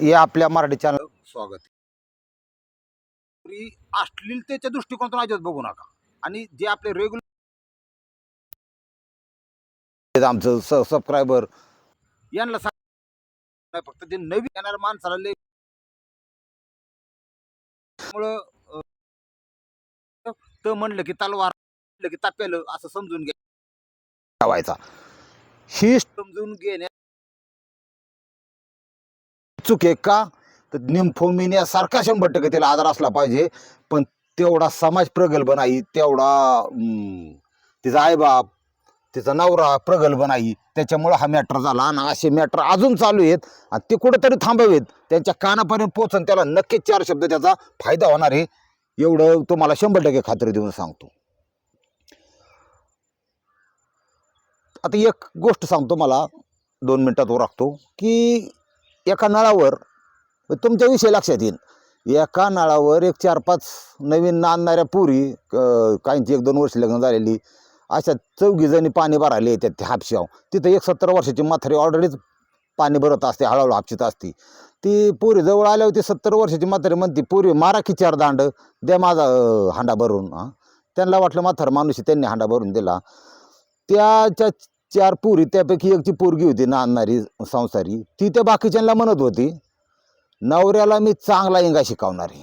हे आपल्या मराठी चॅनल स्वागत अश्लीलतेच्या दृष्टिकोनातून अजिबात बघू नका. आणि जे आपले रेग्युलर आमचं सबस्क्रायबर यांना फक्त ते नवीन येणाऱ्या माणसाला तर म्हणलं की तलवार म्हणलं की ताप्यालं असं समजून घ्या. ठेवायचा. ही समजून घेण्या चूक आहे का? तर निम्फोमिनियासारखा शंभर टक्के त्याला आधार असला पाहिजे. पण तेवढा समाज प्रगल्भ नाही तेवढा तिचा आईबाप तिचा नवरा प्रगल्भ नाही त्याच्यामुळं हा मॅटर झाला आणि असे मॅटर अजून चालू आहेत आणि ते कुठेतरी थांबावेत. त्यांच्या कानापर्यंत पोचन त्याला नक्कीच चार शब्द त्याचा फायदा होणार आहे. एवढं तुम्हाला शंभर टक्के खात्री देऊन सांगतो. आता एक गोष्ट सांगतो मला दोन मिनटात राखतो की एका नळावर तुमच्या विषयी लक्षात येईल. एका नळावर एक चार पाच नवीन नांदणाऱ्या पुरी क- काहींची एक दोन वर्ष लग्न झालेली अशा चौघीजणी पाणी भरायला येतात ते हापशाव तिथं एक सत्तर वर्षाची म्हातारी ऑलरेडीच पाणी भरत असते हळूहळू हापशीत असते. ती पोरी जवळ आल्यावर ती सत्तर वर्षाची म्हातारी म्हणते पुरी मारा की चार दांड द्या माझा हांडा भरून. हां. त्यांना वाटलं म्हातार माणूस त्यांनी हांडा भरून दिला. त्याच्या चार पुरी त्यापैकी एकची पोरगी होती ना आणणारी संसारी. ती त्या बाकीच्यांना म्हणत होती नवऱ्याला मी चांगला इंगा शिकवणार आहे.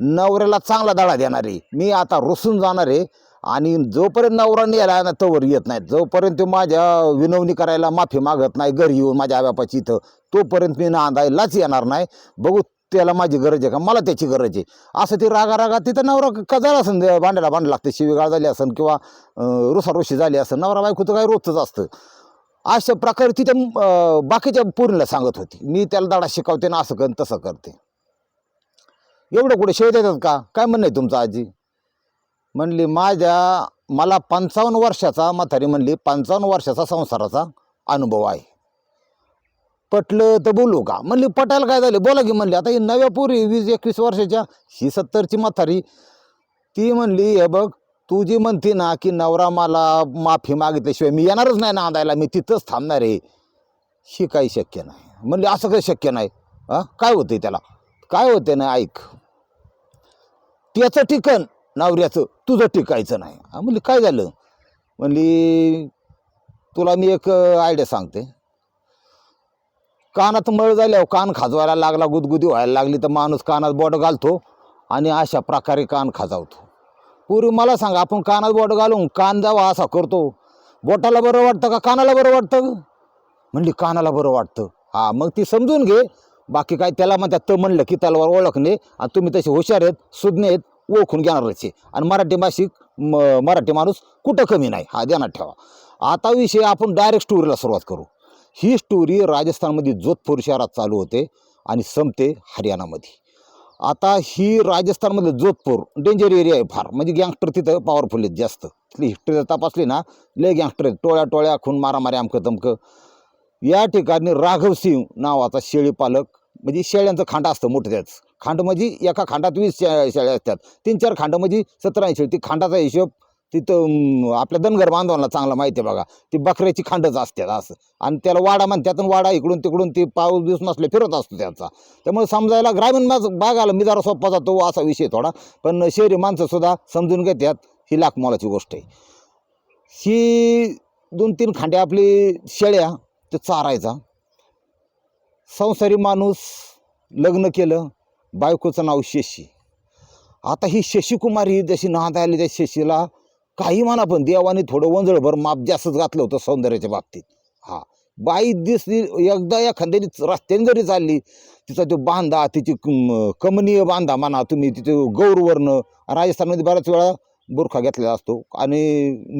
नवऱ्याला चांगला दळा देणार आहे. मी आता रुसून जाणार आहे आणि जोपर्यंत नवरा नेला ना तोवर येत नाही. जोपर्यंत तो माझ्या विनवणी करायला माफी मागत नाही घरी येऊन माझ्या आव्यापाची इथं तोपर्यंत मी नांदायलाच येणार नाही. बघू त्याला माझी गरज आहे का? मला त्याची गरज आहे. असं ती रागा रागा तिथं नवरा कजाला असन भांड्याला भांड लागते. शिवीगाळ झाली असन किंवा रुसारुशी झाली असन नवरा बायको तर काय रोजच असतं. अशा प्रकारे तिथे बाकीच्या पोरीला सांगत होती. मी त्याला दाडा शिकवते ना असं कर तसं करते. एवढं कुठे शेव देतात का? काय म्हणणं आहे तुमचं आजी? म्हणली माझ्या मला पंचावन्न वर्षाचा म्हातारी म्हणली पंचावन्न वर्षाचा संसाराचा अनुभव आहे. पटलं तर बोलू का? म्हणली पटायला काय झाले? बोला की म्हणली आता ही नव्या पोरी वीस एकवीस वर्षाच्या ही सत्तरची म्हातारी ती म्हणली हे बघ तू जी म्हणते ना की नवरा मला माफी मागितल्याशिवाय मी येणारच नाही नांदायला मी तिथंच थांबणार आहे. ही काही शक्य नाही. म्हणली असं काही शक्य नाही. हां काय होते त्याला? काय होते ना ऐक त्याचं ठिकाण नवऱ्याचं तुझं टिकायचं नाही. म्हणली काय झालं? म्हणली तुला मी एक आयडिया सांगते. कानात मळ झाल्यावर कान खाजवायला लागला गुदगुदी व्हायला लागली तर माणूस कानात बोट घालतो आणि अशा प्रकारे कान खाजावतो. पूर्वी मला सांगा आपण कानात बोट घालून कान जावा असा करतो. बोटाला बरं वाटतं का कानाला बरं वाटतं? म्हणली कानाला बरं वाटतं. हा मग ती समजून घे. बाकी काय त्याला म्हणतात तर म्हणलं की तलवार ओळखणे आणि तुम्ही तसे हुशार आहेत सुज्ञ आहेत ओळखून घेणारच आहे आणि मराठी भाषिक म मराठी माणूस कुठं कमी नाही. हा ध्यानात ठेवा. आता विषय आपण डायरेक्ट स्टोरीला सुरुवात करू. ही स्टोरी राजस्थानमध्ये जोधपूर शहरात चालू होते आणि संपते हरियाणामध्ये. आता ही राजस्थानमध्ये जोधपूर डेंजर एरिया आहे फार. म्हणजे गँगस्टर तिथं पॉवरफुल आहेत जास्त. तिथली हिस्ट्री जर तपासली ना लय गँगस्टर आहेत. टोळ्या टोळ्या खून मारामारी अमकं तमकं. या ठिकाणी राघव सिंग नावाचा शेळी पालक म्हणजे शेळ्यांचं खांड असतं मोठं त्याच. खांड म्हणजे एका खांडात वीस शे शेळ्या असतात. तीन चार खांड म्हणजे सतरा शेळी ती खांडाचा हिशोब तिथं आपल्या धनगर बांधवांना चांगला माहिती आहे बघा. ती बकऱ्याची खांडच असतात असं. आणि त्याला वाडा म्हणतात वाडा इकडून तिकडून ती पाऊस दिवस नसले फिरत असतो त्याचा. त्यामुळे समजायला ग्रामीण माणसं बागाला मी जरा सोपा जातो हो, असा विषय थोडा. पण शहरी माणसंसुद्धा समजून घेतात ही लाख मोलाची गोष्ट आहे. ही दोन तीन खांडे आपली शेळ्या ते चारायचा. संसारी माणूस लग्न केलं बायकोचं नाव शशी. आता ही शशीकुमारी ही जशी नांद आली त्या शशीला काही म्हणा पण देवाने थोडं वंजळभर माप जास्तच घातलं होतं सौंदर्याच्या बाबतीत. हा. बाई दिसली एकदा एखाद्याने रस्त्याने जरी चालली तिचा तो बांधा तिची कमनीय बांधा म्हणा तुम्ही तिथे गौरवर्ण राजस्थानमध्ये बऱ्याच वेळा बुरखा घेतलेला असतो आणि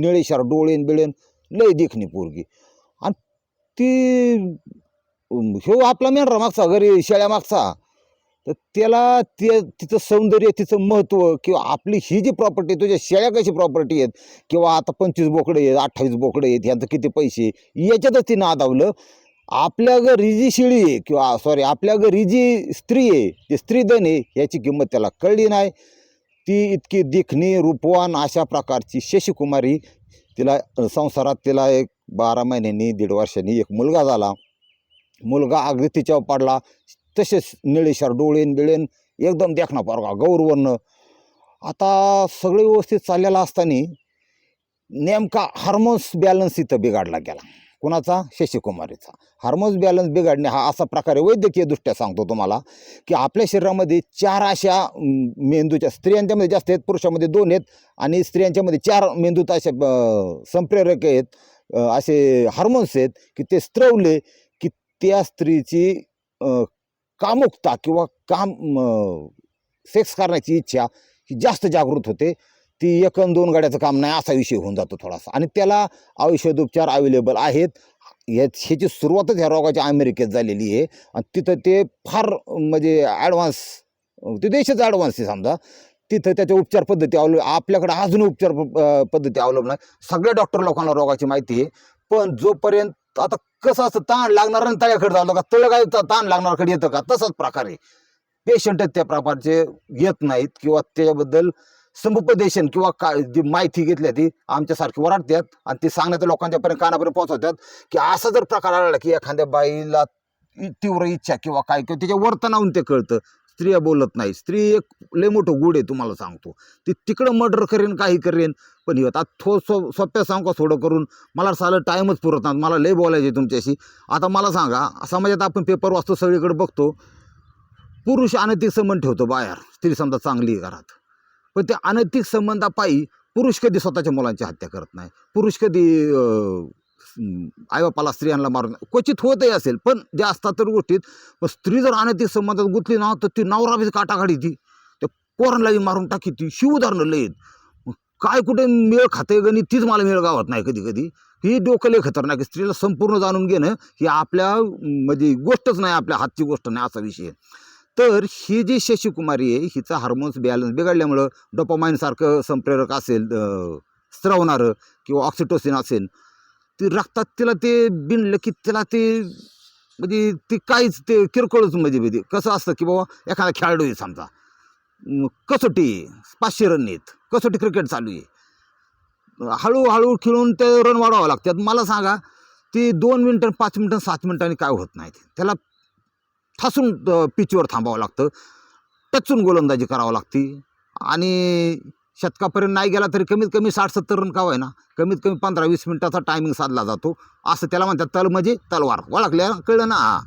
निळेशार डोळेन बिळेन लय देखणी पोरगी. आणि ती ह्यो आपला मेंढरा मागचा घरी शेळ्या मागचा तर त्याला ते तिचं सौंदर्य तिचं महत्त्व किंवा आपली ही जी प्रॉपर्टी तुझ्या शेळ्या कशी प्रॉपर्टी आहेत? किंवा आता पंचवीस बोकडे आहेत अठ्ठावीस बोकडे आहेत यांचं किती पैसे याच्यातच तिनं आदावलं. आपल्या घरी जी शेळी आहे किंवा सॉरी आपल्या घरी जी स्त्री आहे ती स्त्रीधन आहे याची किंमत त्याला कळली नाही. ती इतकी देखणी रूपवान अशा प्रकारची शशिकुमारी तिला संसारात तिला एक बारा महिन्यांनी दीड वर्षांनी एक मुलगा झाला. मुलगा अगदी तिच्यावर पडला तसेच निळेशार डोळेन बिळेन एकदम देखणा पोरगा गौरवर्ण. आता सगळे व्यवस्थित चाललेलं असताना नेमका हार्मोन्स बॅलन्स इथं बिघाडला गेला. कुणाचा? शशिकुमारीचा. हार्मोन्स बॅलन्स बिघडणे हा असा प्रकारे वैद्यकीय दृष्ट्या सांगतो तुम्हाला की आपल्या शरीरामध्ये चार अशा मेंदूच्या स्त्रियांच्यामध्ये जास्त आहेत पुरुषामध्ये दोन आहेत आणि स्त्रियांच्यामध्ये चार मेंदूत असे संप्रेरक आहेत असे हार्मोन्स आहेत की ते स्त्रवले त्या स्त्रीची कामुकता किंवा काम सेक्स करण्याची इच्छा ही जास्त जागृत होते. ती एक दोन गाड्याचं काम नाही असा विषय होऊन जातो थोडासा. आणि त्याला औषधोपचार अवेलेबल आहेत. या ह्याची सुरुवातच ह्या रोगाच्या अमेरिकेत झालेली आहे. आणि तिथं ते फार म्हणजे ॲडव्हान्स ते देशच ॲडव्हान्स आहे समजा. तिथं त्याच्या उपचार पद्धती अवलंब आपल्याकडे अजून उपचार प- पद्धती अवलंबून आहे सगळ्या डॉक्टर लोकांना रोगाची माहिती आहे. पण जोपर्यंत आता कसं असतं ताण लागणार आणि तळ्याकडे जातो का तळ काय ताण लागणारकडे येतं का? तसाच प्रकार आहे. पेशंट त्या प्रकारचे येत नाहीत किंवा त्याच्याबद्दल समुपदेशन किंवा का जी माहिती घेतली ती आमच्यासारखी वराडतात आणि ती सांगण्यात लोकांच्यापर्यंत कानापर्यंत पोहोचवतात की असा जर प्रकार आला की एखाद्या बाईला तीव्र इच्छा किंवा काय किंवा त्याच्या वर्तनावरून ते कळतं. स्त्रिया बोलत नाही. स्त्री एक लय मोठं गुड आहे तुम्हाला सांगतो. ती तिकडं मर्डर करेन काही करेन पण हे आता थो सो सोप्या सांग का सोडं करून? मला सालं टाईमच पुरत नाही. मला लय बोलायचे तुमच्याशी. आता मला सांगा समाजात आपण पेपर वाचतो सगळीकडे बघतो. पुरुष अनैतिक संबंध ठेवतो बाहेर. स्त्री समजा चांगली आहे घरात. पण त्या अनैतिक संबंधापायी पुरुष कधी स्वतःच्या मुलांची हत्या करत नाही. पुरुष कधी आईबापाला स्त्रियांना मारून. क्वचित होतही असेल पण जे असतात तर गोष्टीत स्त्री जर अनैतिक संबंधात गुंतली ना तर ती नवरा बी काटा काढी ती. त्या पोरांनाही मारून टाकी ती. शिवधारणं लयत. मग काय कुठे मेळ खाते गणी तीच मला मेळ गावत नाही कधी कधी. ही डोकं खतरनाक स्त्रीला संपूर्ण जाणून घेणं ही आपल्या म्हणजे गोष्टच नाही आपल्या हातची गोष्ट नाही असा विषय तर ही जी शशीकुमारी आहे हिचा हार्मोन्स बॅलन्स बिघडल्यामुळं डोपामाईनसारखं संप्रेरक असेल स्त्रवणारं किंवा ऑक्सिटोसिन असेल ती रक्तात तिला ते बिनलं की तिला ते म्हणजे ती काहीच ते किरकोळच म्हणजे म्हणजे कसं असतं की बाबा एखादा खेळाडू आहे समजा. कसोटी आहे, पाचशे रन आहेत. कसोटी क्रिकेट चालू आहे. हळूहळू खेळून ते रन वाढवावं लागतात मला सांगा ती दोन मिनटं पाच मिनटं सात मिनटांनी काय होत नाही. त्याला ठासून पिचवर थांबावं लागतं. टचून गोलंदाजी करावं लागते. आणि शतकापर्यंत नाही गेला तरी कमीत कमी साठ सत्तर रन का ना कमीत कमी पंधरा वीस मिनिटाचा टायमिंग साधला जातो. असं त्याला म्हणतात तल म्हणजे तलवार. ओळखल्या? कळलं ना?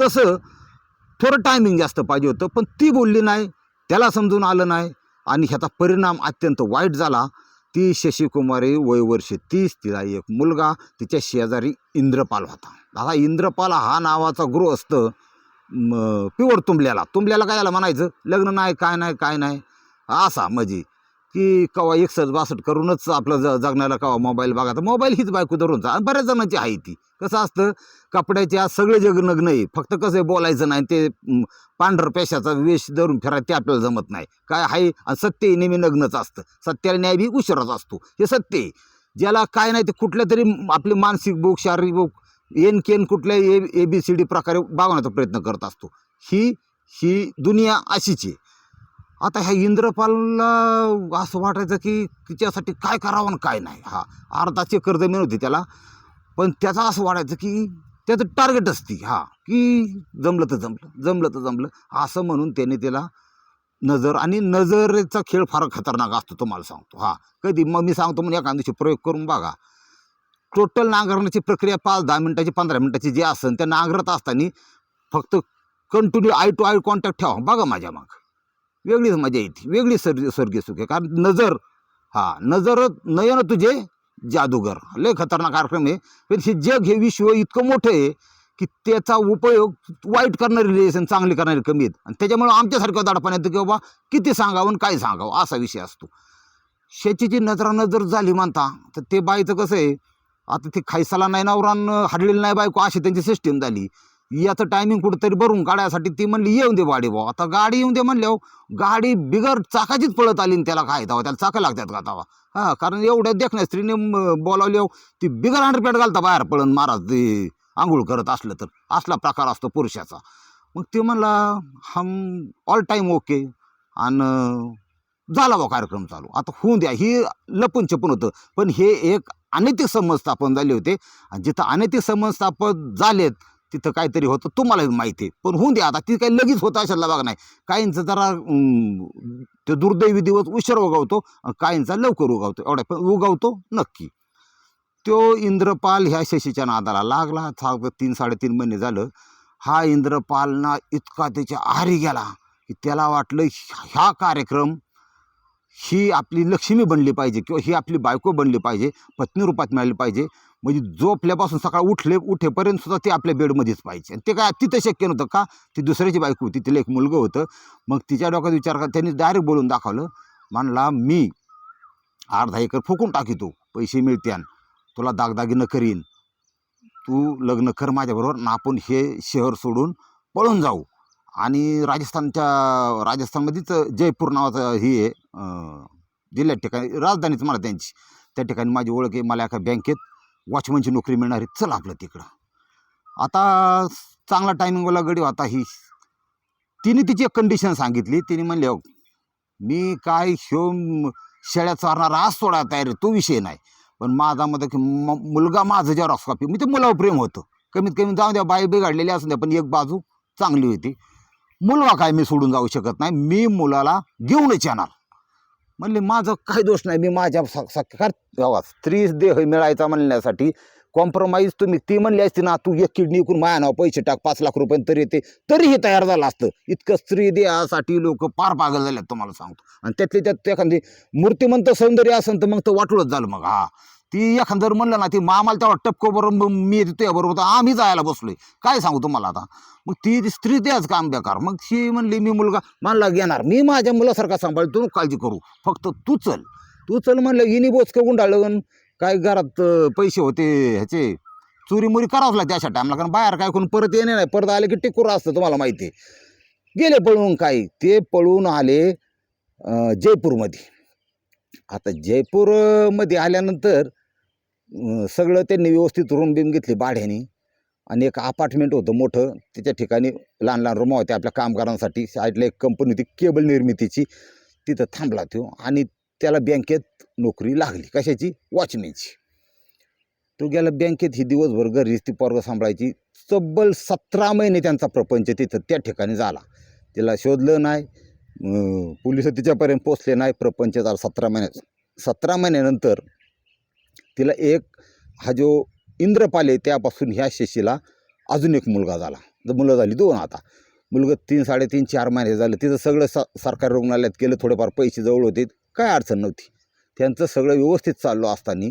तसं थोडं टायमिंग जास्त पाहिजे होतं पण ती बोलली नाही त्याला समजून आलं नाही आणि ह्याचा परिणाम अत्यंत वाईट झाला. ती शशिकुमारी वय वर्ष तीस तिला एक मुलगा तिच्या शेजारी इंद्रपाल होता. दादा इंद्रपाल हा नावाचा गृहस्थ म, प्युअर तुंबल्याला. तुंबल्याला काय याला म्हणायचं? लग्न नाही काय नाही काय नाही. असा म्हणजे की कवा एकसष्ट बासष्ट करूनच आपलं ज जगण्याला कवा मोबाईल बघा. तर मोबाईल हीच बायको धरून जा. आणि बऱ्याच जणांची आहे ती. कसं असतं कपड्याचे आज सगळे जग नग्न आहे फक्त कसं आहे बोलायचं नाही ते पांढर पेशाचा वेश धरून फिरायला ते आपल्याला जमत नाही. काय आहे? आणि सत्य नेहमी नग्नच असतं. सत्याला न्याय बी उशिराच असतो. हे सत्य आहे. ज्याला काय नाही ते कुठल्या तरी आपली मानसिक बुक शारीरिक बुक एन केन कुठल्या ए ए बी सी डी प्रकारे बागवण्याचा प्रयत्न करत असतो. ही ही दुनिया अशीच आहे. आता ह्या इंद्रपालला असं वाटायचं की तिच्यासाठी काय करावं आणि काय नाही. हा अर्धाचे कर्ज जमीन होती त्याला. पण त्याचं असं वाटायचं की त्याचं टार्गेट असते. हा की जमलं तर जमलं जमलं तर जमलं. असं म्हणून त्याने त्याला नजर आणि नजरेचा खेळ फार खतरनाक असतो तुम्हाला सांगतो. हा कधी मग मी सांगतो म्हणून एका दिवशी प्रयोग करून बघा. टोटल नांगरण्याची प्रक्रिया पाच दहा मिनटाची पंधरा मिनटाची जी असेल त्या नांगरत असताना फक्त continue eye to eye contact ठेवा. बघा माझ्या माग. वेगळीच मजा येते वेगळी सर स्वर्गीय सुख आहे. कारण नजर हा नजर नयन तुझे जादूगर. लय खतरनाक कार्यक्रम आहे. पण हे जग हे विश्व इतकं मोठं आहे की त्याचा उपयोग वाईट करणारे रिलेशन चांगले करणारे कमी आहेत. आणि त्याच्यामुळं आमच्यासारखं दडपण येतं की बाबा किती सांगावं आणि काय सांगावं असा विषय असतो. शेतीची नजरानजर झाली म्हणता तर ते बाईचं कसं आहे आता ते खायसाला नाही नवरान हडलेलं नाही बायको अशी त्यांची सिस्टीम झाली. याचं टायमिंग कुठंतरी भरून काढायसाठी ती म्हणली येऊन दे गाडी भाऊ. आता गाडी येऊन दे म्हणल्यावर गाडी बिगर चाकाचीच पळत आली आणि त्याला काय तवा त्याला चाकं लागतात का तवा हा कारण एवढ्या देखण्या स्त्रीने बोलावली बोलावल्यावर ती बिगर हंड्रेड घालता बाहेर पळून महाराज ते आंघोळ करत असलं तर. असला प्रकार असतो पुरुषाचा. मग ते म्हणला हम ऑल टाईम ओके आणि झाला बा कार्यक्रम चालू. आता होऊन द्या ही लपून छपून होतं. पण हे एक अनैतिक संबंध स्थापन झाले होते. आणि जिथं अनैतिक संबंध स्थापन झालेत तिथं काहीतरी होतं तुम्हाला माहिती आहे. पण होऊन द्या आता ती काही लगेच होतं अशातला भाग नाही. काहींचं जरा ते दुर्दैवी दिवस उशीर उगवतो काहींचा लवकर उगवतो. एवढा पण उगवतो नक्की. तो इंद्रपाल ह्या शशीच्या नादाला लागला. साग तीन साडेतीन महिने झालं. हा इंद्रपालना इतका त्याच्या आहारी गेला की त्याला वाटलं ह्या कार्यक्रम ही आपली लक्ष्मी बनली पाहिजे किंवा ही आपली बायको बनली पाहिजे पत्नी रूपात मिळाली पाहिजे. म्हणजे झोपल्यापासून सकाळ उठले उठेपर्यंत सुद्धा ते आपल्या बेडमध्येच पाहिजे आणि ते काय तिथं शक्य नव्हतं का? ती दुसऱ्याची बायको होती तिला एक मुलगं होतं. मग तिच्या डोक्यात विचार कर त्यांनी डायरेक्ट बोलून दाखवलं. म्हणला मी अर्धा एकर फुकून टाकितो पैसे मिळत्यान तुला दागदागिनं करीन. तू लग्न कर माझ्याबरोबर ना आपण हे शहर सोडून पळून जाऊ. आणि राजस्थानच्या राजस्थानमध्येच जयपूर नावाचं हे आहे जिल्ह्यात ठिकाणी राजधानीच मला त्यांची. त्या ठिकाणी माझी ओळख आहे मला एका बँकेत वॉचमनची नोकरी मिळणार. आहे चल आपलं तिकडं. आता चांगला टायमिंगवाला गडी होता ही. तिने तिची एक कंडिशन सांगितली. तिने म्हणले "अहो, मी काय शो शेळ्या चारणारा आज सोडा तयार तो विषय नाही. पण माझा मत की म- मुलगा माझं जेरॉक्स कॉपी मी ते मुलावर प्रेम होतं. कमीत कमी जाऊ द्या बाई बिघडलेली असू द्या पण एक बाजू चांगली होती. मुलगा काय मी सोडून जाऊ शकत नाही. मी मुलाला घेऊनच येणार. म्हणले माझं काही दोष नाही मी माझ्या स- स्त्री देह मिळायचा म्हणण्यासाठी कॉम्प्रोमाइज तुम्ही ती म्हणली असती ना तू एक किडनी विकून माया नाव पैसे टाक पाच लाख रुपये तरी येते तरीही तयार झालं असतं. इतकं स्त्री देहासाठी लोक पार पागल झाले तुम्हाला सांगतो. आणि त्यातली त्यात एखादी मूर्तिमंत सौंदर्य असेल तर मग तर वाटूळच झालं मग हा. ती एखादं जर म्हणलं ना ती मामाला तेव्हा टपको बरोबर मी तुझ्या बरोबर आम्ही जायला बसलोय. काय सांगू तुम्हाला आता? मग ती स्त्री द्याच काम बेकार. मग ती म्हणली मी मुलगा मानला घेणार. मी माझ्या मुलासारखा सांभाळ तू काळजी करू. फक्त तू चल. तू चल म्हणलं हिनी बोचकं गुंडाळलं. काय घरात पैसे होते ह्याचे. चोरी मोरी करावंच लागते अशा टाईमला कारण बाहेर काय कोण परत येणे नाही. परत आले की टिकूर असतं तुम्हाला माहिती आहे. गेले पळून काय? ते पळून आले जयपूरमध्ये. आता जयपूरमध्ये आल्यानंतर सगळं त्यांनी व्यवस्थित रूम बिम घेतली भाड्याने. आणि एक अपार्टमेंट होतं मोठं त्याच्या ठिकाणी लहान लहान रूम होत्या आपल्या कामगारांसाठी. साईडला एक कंपनी होती केबल निर्मितीची. तिथं थांबला तो आणि त्याला बँकेत नोकरी लागली. कशाची? वॉचमॅनची. तो गेला बँकेत ही दिवसभर घरीच ती पोरगं सांभाळायची. तब्बल सतरा महिने त्यांचा प्रपंच तिथं त्या ठिकाणी झाला. तिला शोधलं नाही पोलीस तिच्यापर्यंत पोचले नाही. प्रपंच झाला सतरा महिन्यात सतरा महिन्यानंतर तिला एक हा जो इंद्रपाल आहे त्यापासून ह्या शेशीला अजून एक मुलगा झाला. तर मुलं झाली दोन आता. मुलगा तीन साडेतीन चार महिने झालं. तिथं सगळं स सरकारी रुग्णालयात केलं थोडेफार पैसे जवळ होते. काय अडचण नव्हती. त्यांचं सगळं व्यवस्थित चाललो असताना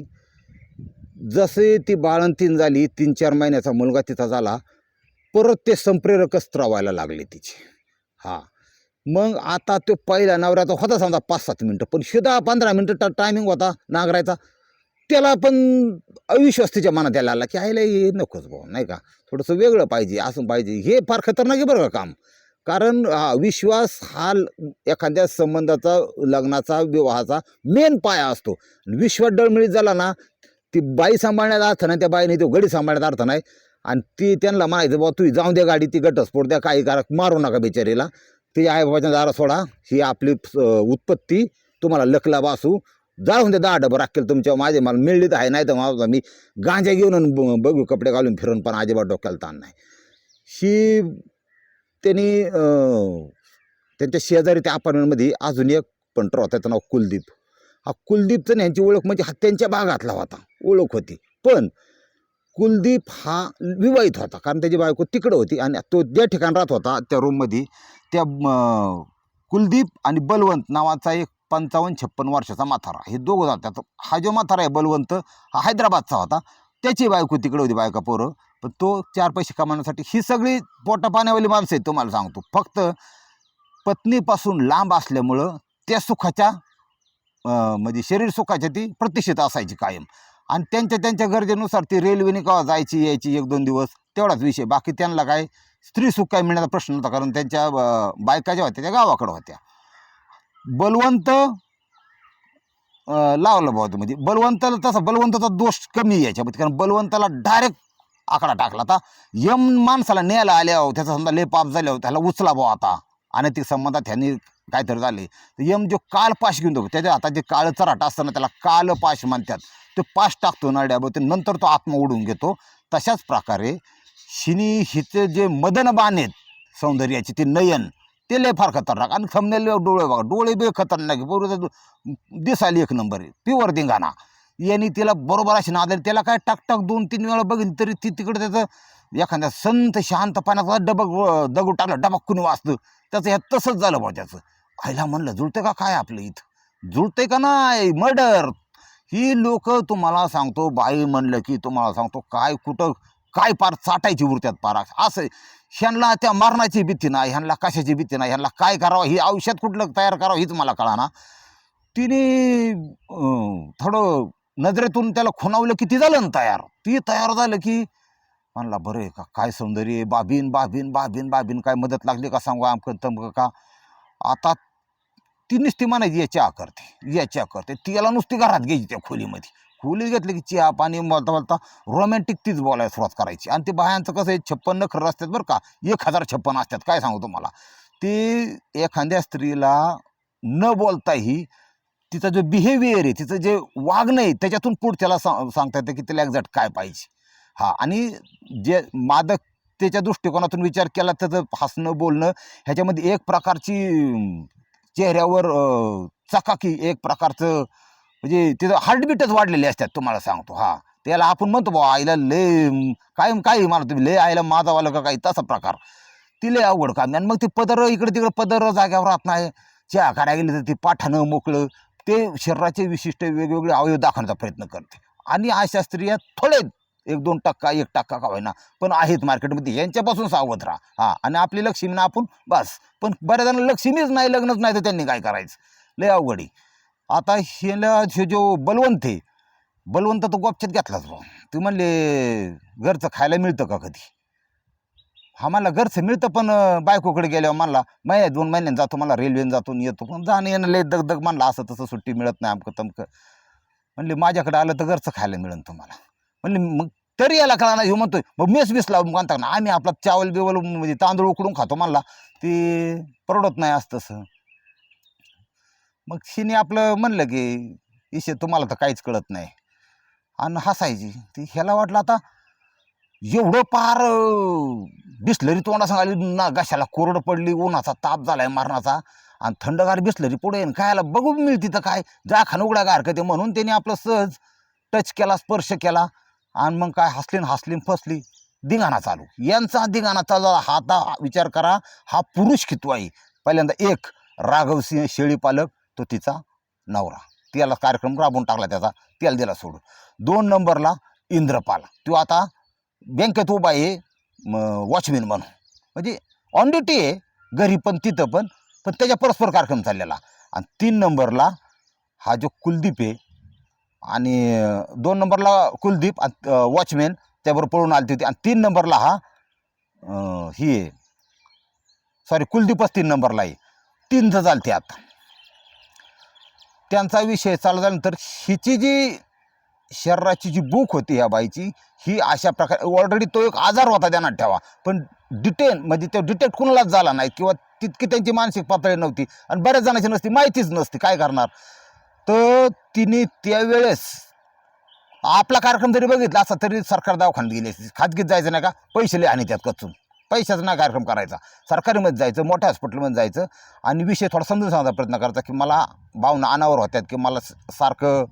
जसे ती बाळंतीन झाली तीन चार महिन्याचा मुलगा तिचा झाला परत ते संप्रेरक स्त्रावायला लागले तिचे. हां. मग आता तो पहिल्या नवऱ्याचा होता समजा पाच सात मिनटं. पण सुद्धा पंधरा मिनटं टायमिंग होता नागरायचा. त्याला पण अविश्वास तिच्या मनात यायला आला की आईला हे नकोच भाऊ नाही का? थोडंसं वेगळं पाहिजे असं पाहिजे. हे फार खतरनाक आहे बरं का काम. कारण हा विश्वास हा एखाद्या संबंधाचा लग्नाचा विवाहाचा मेन पाया असतो. विश्वास डळमळीत झाला ना ती बाई सांभाळण्याचा अर्थ नाही त्या बाईने तो गडी सांभाळण्याचा अर्थ नाही. आणि ती त्यांना म्हणायचं बाबा तू जाऊन द्या गाडी ती घटस्फोट द्या काही करा मारू नका बिचारीला. ती आई बाबाच्या दारा सोडा. ही आपली उत्पत्ती तुम्हाला लकला बासू जाळून द्या दहा डबर राखेल तुमच्या माझे मला मिळली तर आहे नाही तर मला मी गांजा घेऊन आणि ब- बघू कपडे घालून फिरून पण अजिबात डोक्याला ताण नाही. ही त्यांनी त्यांच्या शेजारी त्या अपार्टमेंटमध्ये अजून एक पंटर होता त्याचं नाव कुलदीप. हा कुलदीपचं यांची ओळख म्हणजे हा त्यांच्या भागातला होता ओळख होती. पण कुलदीप हा विवाहित होता कारण त्याची बायको तिकडं होती आणि तो ज्या ठिकाणी राहत होता त्या रूममध्ये त्या कुलदीप आणि बलवंत नावाचा एक पंचावन्न छप्पन वर्षाचा म्हातारा. हे दोघं जातात. हा जो म्हातारा आहे बलवंत हा हैदराबादचा होता. त्याची बायको तिकडे होती बायका पोरं. पण तो चार पैसे कमावण्यासाठी ही सगळी पोटा पाण्यावाली माणसं आहेत तुम्हाला सांगतो. फक्त पत्नीपासून लांब असल्यामुळं त्या सुखाच्या म्हणजे शरीर सुखाच्या ती प्रतिष्ठित असायची कायम. आणि त्यांच्या त्यांच्या गरजेनुसार ती रेल्वेने का जायची यायची एक दोन दिवस तेवढाच विषय. बाकी त्यांना काय स्त्री सुख काय मिळण्याचा प्रश्न नव्हता. कारण त्यांच्या बायका ज्या होत्या त्या गावाकडं होत्या. बलवंत अं, लावलं भाऊ म्हणजे बलवंताला तसा बलवंताचा दोष कमी याच्यामध्ये कारण बलवंताला डायरेक्ट आकडा टाकला आता यम माणसाला न्यायला आल्यावर त्याचा समजा ले पाप झाल्यावर त्याला उचला भाऊ आता. अनैतिक संबंधात ह्यांनी काहीतरी झाले. तर यम जो काळपाश घेऊन जातो. त्याच्या हातात जे काळं चराट असताना त्याला काल पाश म्हणतात. ते पाश टाकतो नड्यावर ते नंतर तो आत्मा उडून घेतो. तशाच प्रकारे शिनी हिचं जे मदन बाण आहेत सौंदर्याचे ते नयन. ते लय फार खतरनाक. आणि थंबनेल डोळे बघा डोळे बी खतरनाक बरोबर दिसायला एक नंबर आहे. प्युअर धिंगाणा. यांनी तिला बरोबर अशी नादर त्याला काय टाक टाक दोन तीन वेळा बघितली तरी ती तिकडे त्याचं एखाद्या संत शांत पाण्याचा डबक दगड टाकला डबक कुणी वाचतं त्याचं हे तसंच झालं बा त्याचं. आईला म्हणलं जुळतं का काय आपलं इथं? जुळतंय का नाही? मर्डर ही लोक तुम्हाला सांगतो बाई म्हणलं की तुम्हाला सांगतो काय कुठं काय पार चाटायची उरत्यात पार? असं ह्यांना त्या मारणाची भीती नाही ह्यांना कशाची भीती नाही ह्यांना काय करावं ही औषध कुठलं तयार करावं हीच मला कळाना. तिने थोडं नजरेतून त्याला खुणावलं की ती झालं ना तयार. ती तयार झालं की म्हणला बरं आहे का? काय सौंदर्य बाबीन बाबीन बाबीन बाबीन काय मदत लागली का? सांगू आमकं तमकं का? आता ती नुसती म्हणायची याच्या करते याच्या करते ती याला नुसती घरात घ्यायची त्या खोलीमध्ये. पोलीस घेतली की चिया पाणी बोलता बोलता रोमॅन्टिक तीच बोलायला सुरुवात करायची. आणि ते बायांचं कसं आहे छप्पन नखरं असतात बरं का एक हजार छप्पन असतात काय सांगू तुम्हाला? ते एखाद्या स्त्रीला न बोलताही तिचा जो बिहेवियर आहे तिचं जे वागणं आहे त्याच्यातून पुढच्याला सा सांगता येतं की तिला एक्झॅक्ट काय पाहिजे. हा आणि जे मादक त्याच्या दृष्टिकोनातून विचार केला त्याचं हसणं बोलणं ह्याच्यामध्ये एक प्रकारची चेहऱ्यावर चकाकी एक प्रकारचं म्हणजे तिथं हार्टबीटच वाढलेले असतात तुम्हाला सांगतो. हा. त्याला आपण म्हणतो बा आईला लय काय काय मला तुम्ही लय आईला माझावालं का काही तसा प्रकार. ती लय अवघड काम. आणि मग ते पदर इकडे तिकडे पदर जाग्यावर राहत नाही. चहा करायला गेली तर ते पाठानं मोकळं. ते शरीराचे विशिष्ट वेगवेगळे अवयव दाखवण्याचा प्रयत्न करते. आणि अशा स्त्रिया थोडे एक दोन टक्का एक टक्का का होईना पण आहेत मार्केटमध्ये. यांच्यापासून सावध राहा. हा. आणि आपली लक्ष्मी ना आपण बस. पण बऱ्याच जणांना लक्ष्मीच नाही लग्नच नाही तर त्यांनी काय करायचं? लय अवघड आहे. आता ह्याला हे जो बलवंत आहे बलवंत तर गोपच्यात घेतलाच बा ते म्हणले घरचं खायला मिळतं का कधी? हा मला घरचं मिळतं पण बायकोकडे गेल्यावर म्हणला महिन्या दोन महिन्यानं जातो मला रेल्वेने जातो आणि येतो. पण जाणं येणं लय दगदग म्हणला असं तसं सुट्टी मिळत नाही आमकं तमकं. म्हणले माझ्याकडे आलं तर घरचं खायला मिळेल तुम्हाला. म्हणले मग तरी याला कळा नाही म्हणतो म्हणतोय मग मेस बिसला लावून म्हणता ना आम्ही आपला चावल बिवल म्हणजे तांदूळ उकडून खातो म्हणला. ते परवडत नाही असं तसं. मग शिने आपलं म्हणलं की इशे तुम्हाला तर काहीच कळत नाही. आणि हसायची. ती ह्याला वाटलं आता एवढं पार बिसलरी तोंडा सांगाली ना घशाला कोरड पडली उन्हाचा ताप झालाय मरणाचा आणि थंडगार बिसलरी पुढे येईन. खायला बघू मिळते तर काय? जा खान उघड्या गार ते म्हणून त्याने आपलं सहज टच केला स्पर्श केला आणि मग काय हसलीन हसलीन फसली. दिंगाणा चालू. यांचा दिंगाणा चालू हाता हा आता विचार करा हा पुरुष कितवाई पहिल्यांदा एक राघव सिंह शेळीपालक तो तिचा नवरा. त्याला कार्यक्रम राबवून टाकला त्याचा. त्याला दिला सोडून. दोन नंबरला इंद्रपाल. तो आता बँकेत उभा आहे वॉचमॅन म्हणून. म्हणजे ऑन ड्युटी आहे घरी पण तिथं पण पण त्याच्या परस्पर कार्यक्रम चाललेला. आणि तीन नंबरला हा जो कुलदीप आहे आणि दोन नंबरला कुलदीप आणि वॉचमॅन त्याबरोबर पळून आली होती. आणि तीन नंबरला हा ही आहे. सॉरी कुलदीपच तीन नंबरला आहे. तीन जण चालते आता. त्यांचा विषय चालू झाल्यानंतर हिची जी शरीराची जी भूक होती ह्या बाईची ही अशा प्रकारे ऑलरेडी तो एक आजार होता ध्यानात ठेवा. पण डिटेन म्हणजे तो डिटेक्ट कुणालाच झाला नाही किंवा तितकी त्यांची मानसिक पातळी नव्हती आणि बऱ्याच जणांची नसती माहितीच नसती काय करणार. तर तिने त्यावेळेस आपला कार्यक्रम जरी बघितला असा तरी सरकार दवाखान्यात गेली खाजगीत जायचं नाही का? पैसे लय आणि त्यात कचून. पैशाचा नाही कार्यक्रम करायचा. सरकारीमध्ये जायचं मोठ्या हॉस्पिटलमध्ये जायचं आणि विषय थोडा समजून सांगायचा प्रयत्न करायचा की मला भावना अनावर होत्यात की मला स- सारखं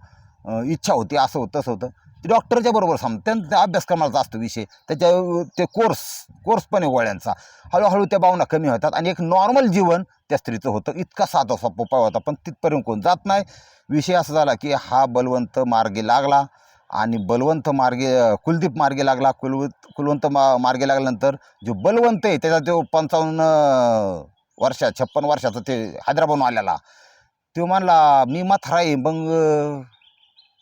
इच्छा होती असं होतं तसं होतं. ते डॉक्टरच्या बरोबर सांग त्यांचा अभ्यासक्रमाचा असतो विषय. त्याच्या ते कोर्स कोर्स पण आहे गोळ्यांचा. हळूहळू त्या भावना कमी होतात आणि एक नॉर्मल जीवन त्या स्त्रीचं होतं. इतका साधा सोपा उपाय होता पण तिथपर्यंत कोण जात नाही. विषय असा झाला की हा बलवंत मार्गी लागला. आणि बलवंत मार्गे कुलदीप मार्गे लागला. कुलवंत कुलवंत मा मार्गे लागल्यानंतर जो बलवंत आहे त्याचा तो पंचावन्न वर्षा छप्पन वर्षाचा ते हैदराबादून आलेला तो म्हणला मी म्हातारा आहे मग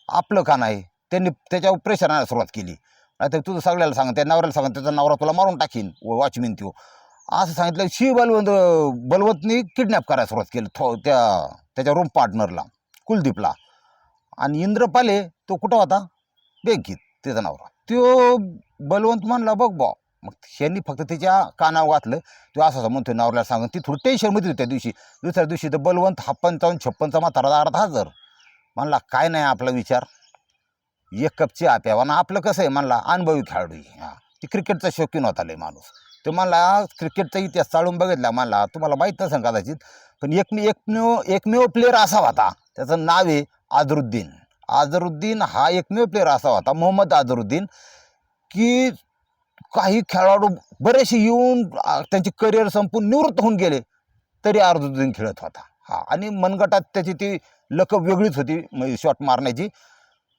आपलं का नाही? त्यांनी त्याच्यावर प्रेशर आणायला सुरुवात केली. नाही तर तुझं सगळ्याला सांग त्या नवऱ्याला सांग त्याचा नवरा तुला मारून टाकीन वॉचमॅन तो असं सांगितलं. शिव बलवंत बलवंतनी किडनॅप करायला सुरुवात केली थो त्या त्याच्या रूम पार्टनरला कुलदीपला. आणि इंद्रपाले तो कुठं होता? बँकेत त्याचा नवरा. त्यो बलवंत म्हणला बघ बा मग ह्यांनी फक्त त्याच्या कानावर घातलं. तो असं असं म्हणतो नवऱ्याला सांगून. ती थोडी टेन्शनमध्ये होती त्या दिवशी. दुसऱ्या दिवशी तर बलवंत हा पंचावन्न छप्पनचा म्हातारा अर्धा हजर. म्हणला काय नाही आपला विचार. एक कप चहा प्यावा ना आपलं कसं आहे? म्हणला अनुभवी खेळाडू आहे. हा. ते क्रिकेटचा शौकीन होता लय माणूस. तो मला क्रिकेटचा इतिहास चालून बघितला. मला तुम्हाला माहीत नसेल कदाचित पण एक एकमेव एकमेव प्लेअर असा होता त्याचं नाव आहे आदरुद्दीन. अझरुद्दीन हा एकमेव प्लेअर असा होता मोहम्मद अझरुद्दीन की काही खेळाडू बरेचसे येऊन त्यांची करिअर संपून निवृत्त होऊन गेले तरी आजरुद्दीन खेळत होता. हा आणि मनगटात त्याची ती लक वेगळीच होती शॉट मारण्याची.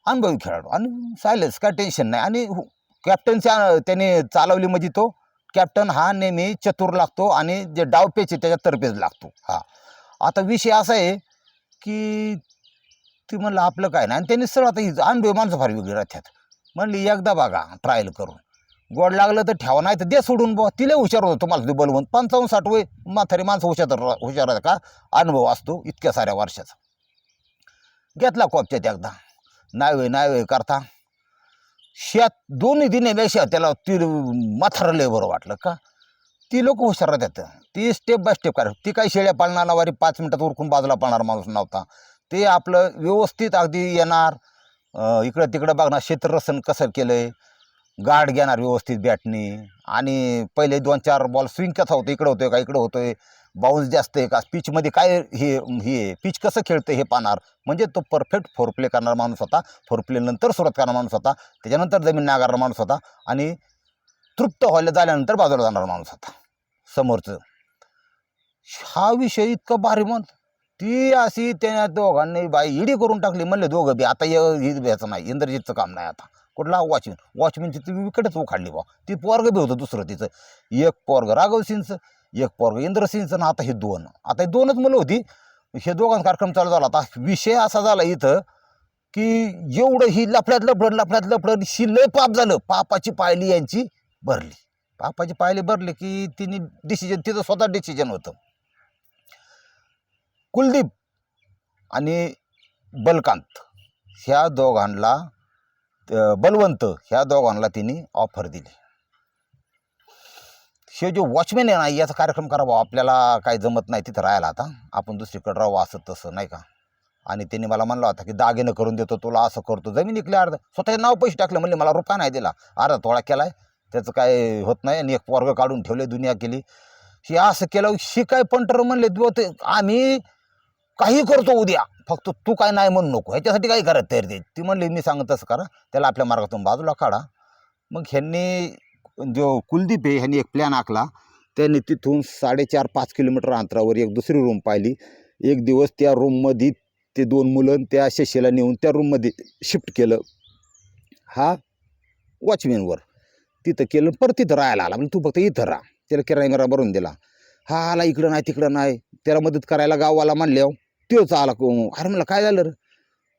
अनुभवी खेळाडू आणि सायलेन्स काय टेन्शन नाही. आणि हो, कॅप्टनच्या त्याने चालवली म्हणजे तो कॅप्टन हा नेहमी चतुर लागतो आणि जे डावपेच आहे त्याच्या तर्फेच लागतो. हा आता विषय असा आहे की ती म्हणलं आपलं काय नाही. आणि त्यांनी सरळ आता ही अनुभवी माणसं फार वेगळी राहतात. म्हणली एकदा बघा ट्रायल करून. गोड लागलं तर ठेवा नाही तर दे सोडून बुवा. तिला हुशार होतो तुम्हाला ते बलवंत. पंचावन्न साठ वय म्हातारी माणसं हुशार हुशार आहे का? अनुभव असतो इतक्या साऱ्या वर्षाचा. घेतला कॉपच्यात एकदा. नाही वय नाही वय करता. शेत दोन्ही दिनेपेक्षा त्याला ती मथरलं लय बरं वाटलं का? ती लोक हुशार राहतात. ती स्टेप बाय स्टेप करा ती काही शेळ्या पाळणार वारी पाच मिनिटात उरकून बाजूला पाळणार माणूस नव्हता. ते आपलं व्यवस्थित अगदी येणार. इकडं तिकडं बघणार क्षेत्ररसन कसं केलं आहे गार्ड घेणार व्यवस्थित बॅटनी. आणि पहिले दोन चार बॉल स्विंग कसा होतो इकडं होतोय का इकडं होतोय बाउन्स जास्त आहे का पिचमध्ये काय हे हे पिच कसं खेळतं हे पाहणार. म्हणजे तो परफेक्ट फोरप्ले करणारा माणूस होता. फोरप्लेनंतर सुरुवात करणारा माणूस होता. त्याच्यानंतर जमीन नागारणारा माणूस होता. आणि तृप्त व्हायला झाल्यानंतर बाजूला जाणारा माणूस होता. समोरचं. हा विषय इतका भारी मग. ती अशी त्या दोघांनी बाई इडी करून टाकली म्हणले दोघं बी आता हे याचं नाही इंद्रजितचं काम नाही आता. कुठला वॉचमॅन? वॉचमॅनची ती विकटच उखाडली बा ती पोरग बी होतं दुसरं तिचं. एक पोरग राघव सिंगचं एक पोरग इंद्रसिंगचं ना आता हे दोन. आता हे दोनच मुलं होती. हे दोघांचा कार्यक्रम चालू झाला. आता विषय असा झाला इथं की एवढं ही लफड्यात लफडण लफड्यात लफडत ही लय पाप झालं. पापाची पायली यांची भरली. पापाची पायली भरली की तिने डिसिजन तिचं स्वतः डिसिजन होतं. कुलदीप आणि बलकांत ह्या दोघांना बलवंत ह्या दोघांना तिने ऑफर दिली. हे जो वॉचमॅन आहे ना याचा कार्यक्रम करावा आपल्याला काय जमत नाही तिथं राहायला आता. आपण दुसरीकडे राहू असं तसं नाही का? आणि त्यांनी मला म्हणलं होता की दागिनं करून देतो तुला असं करतो जमीन इकले अर्ध. स्वतःचे नाव पैसे टाकले म्हणले मला रुपया नाही दिला. अर्धा थोडा आहे त्याचं काय होत नाही आणि एक वर्ग काढून ठेवले दुनिया केली. हे असं केलं शिकाय काय पंटर म्हणले ते आम्ही काही करतो उद्या. फक्त तू काय नाही म्हणू नको. ह्याच्यासाठी काही करत तयार ते ती म्हणली मी सांगत तसं करा. त्याला आपल्या मार्गातून बाजूला काढा. मग ह्यांनी जो कुलदीप आहे ह्यांनी एक प्लॅन आखला. त्यांनी तिथून साडेचार पाच किलोमीटर अंतरावर एक दुसरी रूम पाहिली. एक दिवस त्या रूममध्ये ते दोन मुलं त्या शशीला नेऊन त्या रूममध्ये शिफ्ट केलं. हा वॉचमॅनवर तिथं केलं परत तिथं राहायला आला. म्हणजे तू फक्त इथं राहा. त्याला किराणा भरून दिला. हा आला इकडं नाही तिकडं नाही. त्याला मदत करायला गाववाला म्हणल्यावर तो आला को- अरे मला काय झालं रे?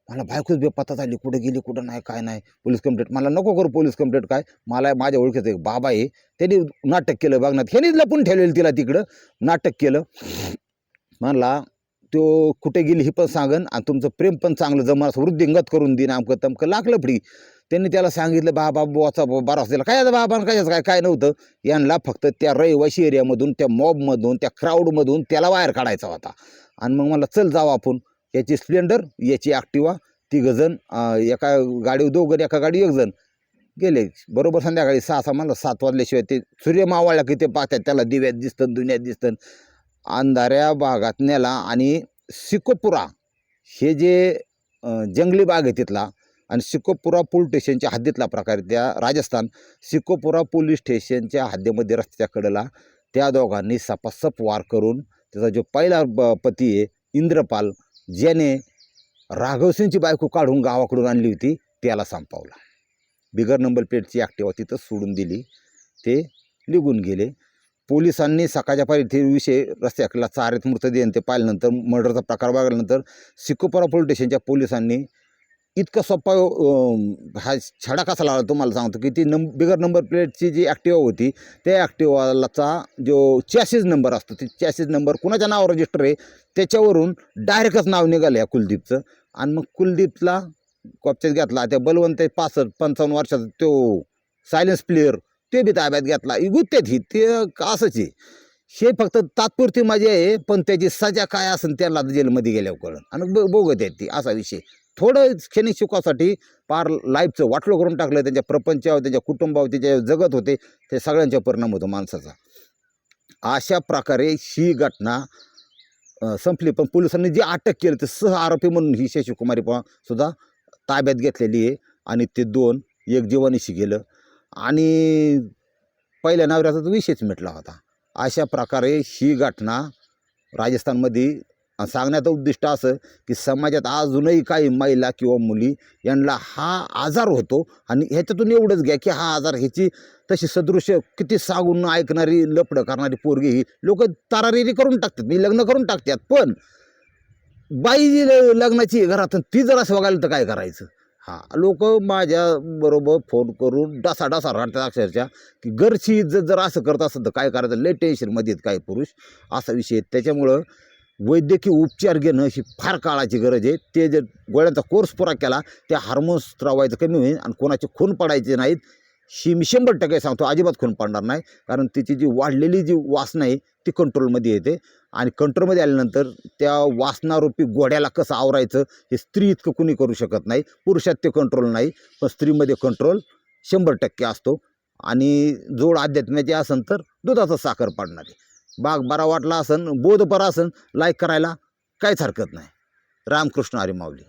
मला बायकोच बेपत्ता झाली कुठं गेली कुठं नाही काय नाही पोलीस कंप्लेंट मला नको करू पोलीस कंप्लेंट काय? मला माझ्या ओळखीचं एक बाबा आहे त्यांनी नाटक केलं बघण्यात. ह्यानीच लपून ठेवलेलं तिला तिकडं नाटक केलं. म्हणला तो कुठे गेली हे पण सांगन आणि तुमचं प्रेम पण चांगलं जमा असं वृद्धिंगत करून देईन अमकं तमकं लागलं फ्री त्यांनी त्याला सांगितलं बाबा बुवाचा बराच दिला. काय आता बाबा कशाचं काय? काय नव्हतं. यांना फक्त त्या रहिवाशी एरियामधून त्या मॉबमधून त्या क्राऊडमधून त्याला बाहेर काढायचा होता. आणि मग मला चल जाऊ आपण. याची स्प्लेंडर याची ॲक्टिवा तिघंजण एका गाडीवर दोघं एका गाडी एकजण गेले. बरोबर संध्याकाळी सहा सहा म्हणलं सात वाजल्याशिवाय ते सूर्य मावळला की ते पाहतात त्याला दिव्यात दिसतं दुनियात दिसतं. अंधाऱ्या भागात नेला आणि सिकोपुरा हे जे जंगली बाग आहे तिथला आणि सिकोपुरा पोलीस स्टेशनच्या हद्दीतला प्रकार त्या राजस्थान. सिकोपुरा पोलीस स्टेशनच्या हद्दीमध्ये रस्त्याच्या त्या दोघांनी सपासप वार करून त्याचा जो पहिला ब पती आहे इंद्रपाल ज्याने राघवसिंगची बायको काढून गावाकडून आणली होती त्याला संपवला. बिगर नंबर प्लेटची ॲक्टिवा तिथं सोडून दिली. ते निघून गेले. पोलिसांनी सकाळच्या पारी ते विषय रस्त्याकडला चारेत मृतदेह ते पाहिल्यानंतर मर्डरचा प्रकार बघाल्यानंतर सिकोपरा पोलीस स्टेशनच्या पोलिसांनी इतकं सोपा हा छडा कसा लावला तुम्हाला सांगतो की ती नंब बिगर नंबर प्लेटची जी ॲक्टिवा होती त्या ॲक्टिवालाचा जो चॅसिस नंबर असतो ते चॅसिस नंबर कुणाच्या नावावर रजिस्टर आहे त्याच्यावरून डायरेक्टच नाव निघालं या कुलदीपचं. आणि मग कुलदीपला कॉपच्यात घेतला त्या बलवंत पासष्ट पंचावन्न वर्षाचा तो सायलेन्स प्लेअर ते बी ताब्यात घेतला. इगुत्यात ही ते असंच आहे? हे फक्त तात्पुरती मजा आहे पण त्याची सजा काय असेल त्याला जेलमध्ये गेल्यावर कळण आणि ब बघत आहेत ती असा विषय. थोडं क्षणिक सुखासाठी पार लाईफचं वाटलं करून टाकलं त्यांच्या प्रपंचावर त्यांच्या कुटुंबावर त्यांच्या जगत होते ते सगळ्यांच्या परिणाम होतो माणसाचा. अशा प्रकारे ही घटना संपली. पण पोलिसांनी जे अटक केलं ते सह आरोपी म्हणून ही शशिकुमारी पवार सुद्धा ताब्यात घेतलेली आहे. आणि ते दोन एक जीवानीशी गेलं. आणि पहिल्या नवऱ्याचा तो विषयच मिटला होता. अशा प्रकारे ही घटना राजस्थानमध्ये सांगण्याचं उद्दिष्ट असं की समाजात अजूनही काही महिला किंवा मुली यांना हा आजार होतो. आणि ह्याच्यातून एवढंच घ्या की हा आजार ह्याची तशी सदृश्य किती सांगून ऐकणारी लपडं करणारी पोरगी ही लोक तारारिरी करून टाकतात. मी लग्न करून टाकतात. पण बाई जी ल- लग्नाची घरातून घरात ती जर असं बघायला तर काय करायचं? हा लोक माझ्याबरोबर फोन करून डासा डासा राहतात अक्षरशः की घरची इज्जत जर असं करत असेल तर काय करायचं? लय टेन्शनमध्ये आहेत काही पुरुष. असा विषय त्याच्यामुळं वैद्यकीय उपचार घेणं ही फार काळाची गरज आहे. ते जर गोळ्यांचा कोर्स पुरा केला त्या हार्मोन्स स्त्रावायचं कमी होईल आणि कोणाचे खून पडायचे नाहीत ही मी शंभर टक्के सांगतो अजिबात खून पडणार नाही. कारण तिची जी वाढलेली जी वासना आहे ती कंट्रोलमध्ये येते. आणि कंट्रोलमध्ये आल्यानंतर त्या वासनारूपी गोड्याला कसं आवरायचं हे स्त्री इतकं कुणी करू शकत नाही. पुरुषात ते कंट्रोल नाही पण स्त्रीमध्ये कंट्रोल शंभर टक्के असतो. आणि जोड अध्यात्माची असेल तर दुधाचा साखर पाडणारी. बाग बरा वाटला असन बोधपर असन लाईक करायला काहीच हरकत नाही. रामकृष्ण हरी माऊली.